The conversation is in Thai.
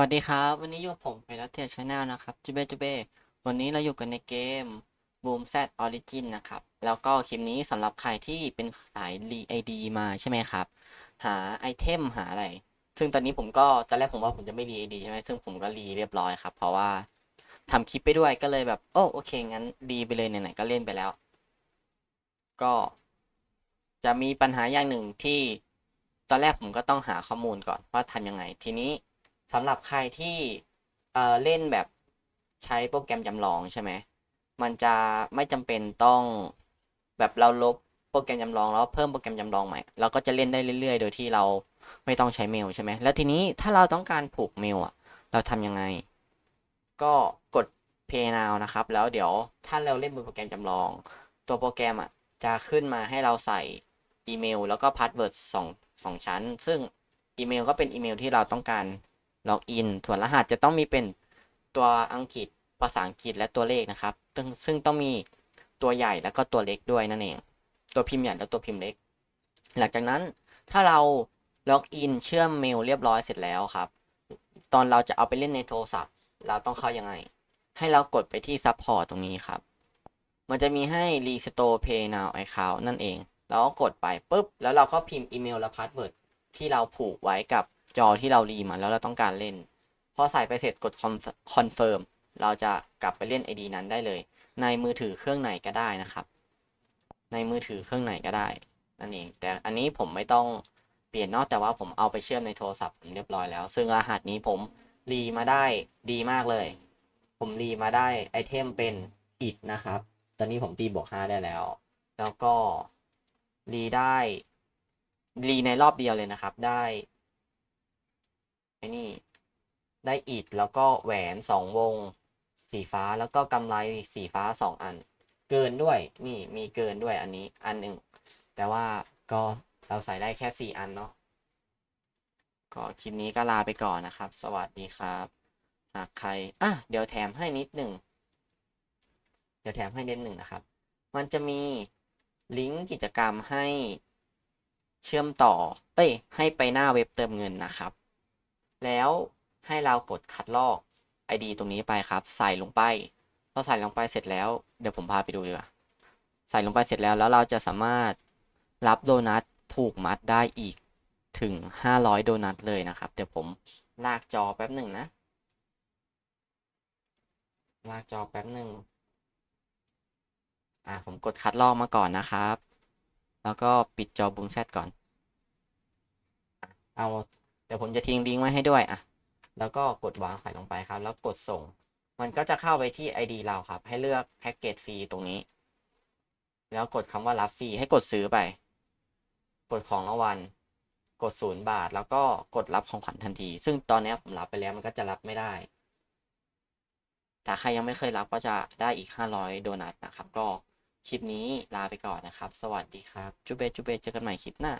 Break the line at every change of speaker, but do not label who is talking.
วัสดีครับ วันนี้อยู่กับผมไปรัตเทียชาแนลนะครับจูเบจูเบวันนี้เราอยู่กันในเกม Boom Z Origin นะครับ แล้วก็คลิปนี้สำหรับใครที่เป็นสาย r ID มาใช่ไหมครับ หาไอเทมหาอะไร ซึ่งตอนนี้ผมก็ตอนแรกผมว่าผมจะไม่ r ID ใช่ไหมซึ่งผมก็รีเรียบร้อยครับ เพราะว่าทำคลิปไปด้วยก็เลยแบบ โอ้โอเค งั้นดีไปเลยไหนๆก็เล่นไปแล้ว ก็จะมีปัญหาอย่างหนึ่งที่ตอนแรกผมก็ต้องหาข้อมูลก่อนว่าทำยังไงทีนี้ สำหรับใครที่เอ่อเล่นแบบใช้โปรแกรมจำลองใช่ไหมมันจะไม่จำเป็นต้องแบบเราลบโปรแกรมจำลองแล้วเพิ่มโปรแกรมจำลองใหม่เราก็จะเล่นได้เรื่อย ๆ โดยที่เราไม่ต้องใช้เมลใช่ไหมแล้วทีนี้ถ้าเราต้องการผูกเมลอะ เราทำยังไง ก็กด Pay Now นะครับ แล้วเดี๋ยวถ้าเราเล่นบนโปรแกรมจำลอง ตัวโปรแกรมอะจะขึ้นมาให้เราใส่อีเมล แล้วก็พาสเวิร์ดสองสองชั้น ซึ่งอีเมลก็เป็นอีเมลที่เราต้องการ ล็อกอินส่วนรหัสจะต้องมีเป็นตัวอังกฤษภาษาอังกฤษและตัวเลขนะครับ ซึ่งซึ่งต้องมีตัวใหญ่แล้วก็ตัวเล็กด้วยนั่นเอง ตัวพิมพ์ใหญ่และตัวพิมพ์เล็ก หลังจากนั้นถ้าเราล็อกอินเชื่อมเมลเรียบร้อยเสร็จแล้วครับ ตอนเราจะเอาไปเล่นในโทรศัพท์ เราต้องเข้ายังไง ให้เรากดไปที่ซัพพอร์ตตรงนี้ครับ มันจะมีให้ Restore Pay Now Account นั่นเอง เราก็กดไปปุ๊บ แล้วเราก็พิมพ์อีเมลและพาสเวิร์ดที่เราผูกไว้กับ จอที่เรารีมาแล้วเราต้องการเล่น พอใส่ไปเสร็จกดคอนเฟิร์มเราจะกลับไปเล่น ID นั้นได้เลย ในมือถือเครื่องไหนก็ได้นะครับ ในมือถือเครื่องไหนก็ได้นั่นเอง แต่อันนี้ผมไม่ต้องเปลี่ยนนอกแต่ว่าผมเอาไปเชื่อมในโทรศัพท์ผมเรียบร้อยแล้ว ซึ่งรหัสนี้ผมรีมาได้ดีมากเลย ผมรีมาได้ไอเทมเป็นอิดนะครับ ตอนนี้ผมตีบวกห้าได้แล้ว แล้วก็รีได้รีในรอบเดียวเลยนะครับ ได้ อ้นี่ ได้อิดแล้วก็แหวนสองวง สีฟ้าแล้วก็กำไรสีฟ้าสองอัน เกินด้วยนี่มีเกินด้วยอันนี้อันหนึ่ง แต่ว่าก็เราใส่ได้แค่สี่อันเนาะก็คลิปนี้ก็ลาไปก่อนนะครับ สวัสดีครับหากใครอะเดี๋ยวแถมให้นิดหนึ่งเดี๋ยวแถมให้นิดหนึ่งนะครับ มันจะมีลิงก์กิจกรรมให้เชื่อมต่อ เอ้ย ให้ไปหน้าเว็บเติมเงินนะครับ แล้วให้เรากดคัดลอก ID ตรงนี้ไปครับ ใส่ลงไปพอใส่ลงไปเสร็จแล้วเดี๋ยวผมพาไปดูดีกว่าใส่ลงไปเสร็จแล้วแล้วเราจะสามารถรับโดนัทผูกมัดได้อีกถึง 500 โดนัทเลยนะครับ เดี๋ยวผมลากจอแป๊บหนึ่งนะ ลากจอแป๊บหนึ่งอะผมกดคัดลอกมาก่อนนะครับ แล้วก็ปิดจอบูมแซดก่อน เอา ดี๋ยวผมจะทิ้งลิงก์ไว้ให้ด้วยอะแล้วก็กดวางไข่ลงไปครับ แล้วกดส่ง มันก็จะเข้าไปที่ ID เราครับ ให้เลือกแพ็กเกจฟรีตรงนี้ แล้วกดคำว่ารับฟรีให้กดซื้อไป กดของรางวัลกดศูนย์บาท แล้วก็กดรับของขวัญทันที ซึ่งตอนนี้ผมรับไปแล้วมันก็จะรับไม่ได้ แต่ใครยังไม่เคยรับก็จะได้อีก 500 โดนัทนะครับ ก็คลิปนี้ลาไปก่อนนะครับ สวัสดีครับ จุเบจุเบเจอกันใหม่คลิปหน้า